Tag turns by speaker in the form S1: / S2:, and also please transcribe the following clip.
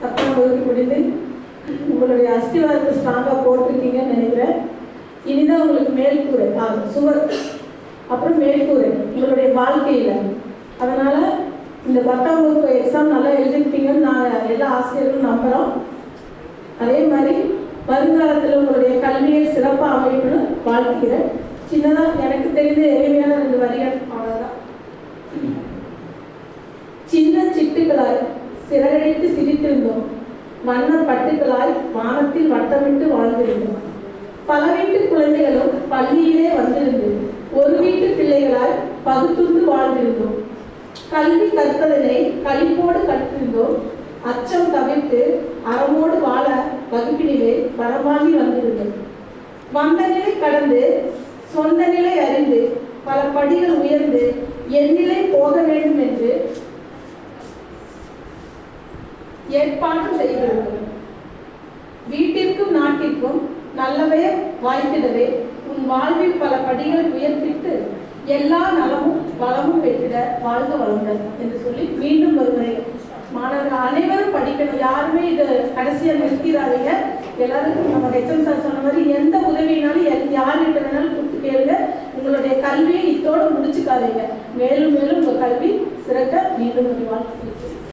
S1: பத்தொன்பது முடிந்து உங்களுடைய அஸ்திவாரத்தை ஸ்ட்ராங்காக போட்டிருக்கீங்கன்னு நினைக்கிறேன். இனிதான் உங்களுக்கு மேல்கூரை ஆ, சுவர் அப்புறம் மேல்கூரை உங்களுடைய வாழ்க்கையில். அதனால் இந்த பத்தாம் வகுப்பு எக்ஸாம் நல்லா எழுதிருப்பீங்கன்னு நான் எல்லா ஆசிரியர்களும் நம்புகிறோம் அதே மாதிரி வருங்காலத்தில் உங்களுடைய கல்வியை சிறப்பாக அமைக்கணும்னு வாழ்த்துக்கிறேன் சின்னதாக எனக்கு தெரிந்த எளிமையான ரெண்டு வரிகள் அவ்வளோதான் சின்ன சிட்டுகளாய் சிறகடித்து சிரித்திருந்தோம் வண்ண வானத்தில் வட்டமிட்டு வாழ்ந்திருந்தோம். பல வீட்டு குழந்தைகளும் பள்ளியிலே வந்திருந்தது ஒரு வீட்டு பிள்ளைகளால் பகுத்துண்டு வாழ்ந்திருந்தோம். கல்வி கற்பதனை கழிப்போடு கற்றிருந்தோம். அச்சம் தவிர்த்து அறமோடு வாழ வகுப்பினிலே வரமாகி வந்திருந்தோம். வந்த நிலை கடந்து சொந்த நிலை அறிந்து பல படிகள் உயர்ந்து என் நிலை போக வேண்டும் என்று ஏற்பாடு செய்கிறது வீட்டிற்கும் நாட்டிற்கும் நல்லவே வாய்த்திடவே உன் வாழ்வில் பல படிகளை உயர்த்திட்டு எல்லா நலமும் வளமும் பெற்றிட வாழ்க வளங்கள் என்று சொல்லி மீண்டும் வருகிறேன். மாணவர்கள் அனைவரும் படிக்கணும். யாருமே இது கடைசியாக நிற்கிறாதீங்க எல்லாருக்கும் நம்ம ஹெச்எம் சார் சொன்ன மாதிரி எந்த உதவினாலும் எல்- யார்கிட்ட வேணாலும் கூப்பிட்டு கேளுங்க. உங்களுடைய கல்வியை இத்தோடு முடிச்சுக்காதீங்க. மேலும் மேலும் உங்கள் கல்வி சிறக்க மீண்டும் ஒரு வாழ்த்து